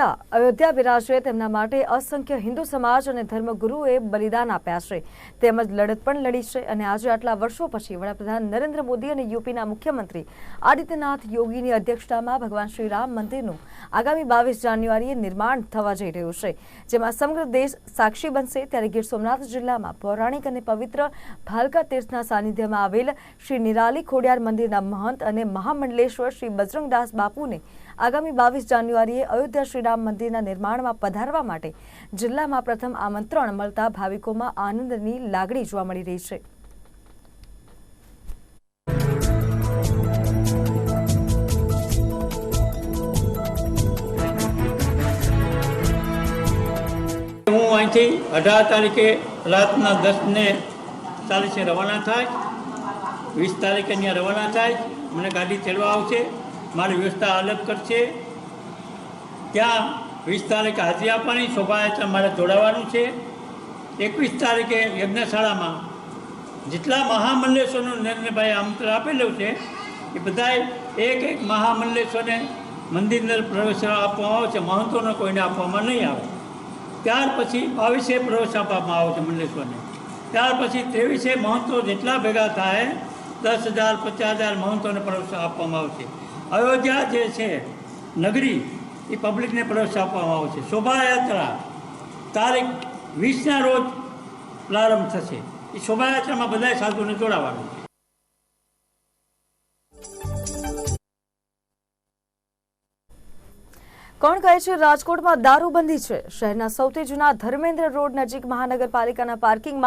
અયોધ્યા બિરાજે તેમના માટે અસંખ્ય હિન્દુ સમાજ અને ધર્મગુરુએ બલિદાન આપ્યા છે. તેમજ લડત પણ લડી છે અને આજે આટલા વર્ષો પછી વડાપ્રધાન નરેન્દ્ર મોદી અને યુપીના મુખ્યમંત્રી આદિત્યનાથ યોગીની અધ્યક્ષતામાં ભગવાન શ્રી રામ મંદિરનું આગામી બાવીસ જાન્યુઆરીએ નિર્માણ થવા જઈ રહ્યું છે, જેમાં સમગ્ર દેશ સાક્ષી બનશે. ત્યારે ગીર સોમનાથ જિલ્લામાં પૌરાણિક અને પવિત્ર ભાલકા તીર્થના સાનિધ્યમાં આવેલ શ્રી નિરાલી ખોડિયાર મંદિરના મહંત અને મહામંડલેશ્વર શ્રી બજરંગદાસ બાપુને આગામી બાવીસ જાન્યુઆરીએ અયોધ્યા શ્રીરામ મંદિરના નિર્માણમાં પધારવા માટે જિલ્લામાં પ્રથમ આમંત્રણ મળતા ભાવિકોમાં આનંદની લાગણી જોવા મળી રહી છે. હું અહીંથી અઢાર તારીખે રાતના દસને ચાલીસે રવાના થાય, વીસ તારીખે અહીંયા રવાના થાય, મને ગાડી ચડવા આવશે, મારી વ્યવસ્થા અલગ કરશે ત્યાં વીસ તારીખે હાજરી આપવાની, શોભાયાત્રા મારે જોડાવાનું છે. એકવીસ તારીખે યજ્ઞશાળામાં જેટલા મહામંડલેશ્વરનું નરેન્દ્રભાઈ આમંત્રણ આપેલું છે, એ બધાએ એક એક મહામલ્લેશ્વરને મંદિરની અંદર પ્રવેશ આપવામાં આવે છે મહંતોને કોઈને આપવામાં નહીં આવે. ત્યાર પછી બાવીસે પ્રવેશ આપવામાં આવે છે મંડલેશ્વરને ત્યાર પછી ત્રેવીસે મહંતો જેટલા ભેગા થાય, દસ હજાર, પચાસ હજાર મહંતોને પ્રવેશ આપવામાં આવશે. અયોધ્યા જે છે, નગરી એ પબ્લિકને પ્રવેશ આપવામાં આવશે. શોભાયાત્રા તારીખ વીસના રોજ પ્રારંભ થશે. એ શોભાયાત્રામાં બધાય સાધુને જોડાવાનું છે. કોણ કહે છે રાજકોટમાં દારૂબંધી છે? શહેરના સૌથી જૂના ધર્મેન્દ્ર રોડ નજીક મહાનગરપાલિકાના પાર્કિંગમાં